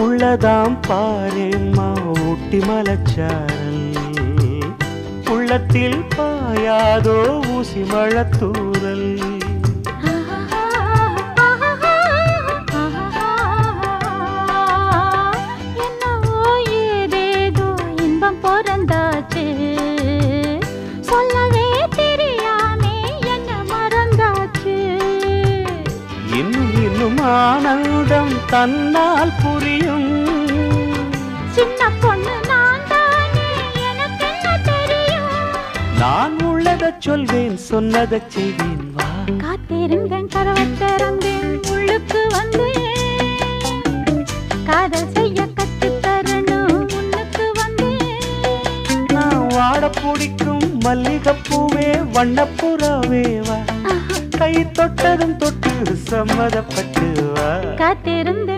உள்ளதாம் பாரேம்மா ஊட்டி மலச்சாரல் உள்ளத்தில் பாயாதோ ஊசி மழத்தூரல் இன்னும் ஆனந்தம் தன்னால் புரியும். சின்ன பொண்ணு நான் தானே எனக்கு என்ன தெரியும்? நான் உள்ளதச் சொல்வேன் சொன்னதச் செய்வேன் வா. காத்திருந்தேன் கதவை திறந்தேன் உள்ளுக்கு வந்தேன். காதல் செய்ய கற்றுத் தரணும் உன்னுக்கு வந்தேன். நான் வாட பிடிக்கும் மல்லிகைப்பூவே வண்ணப்புறாவே வா. கை தொட்டதும் தொட்டு சம்மதப்பட்டு வா. காத்திருந்தேன்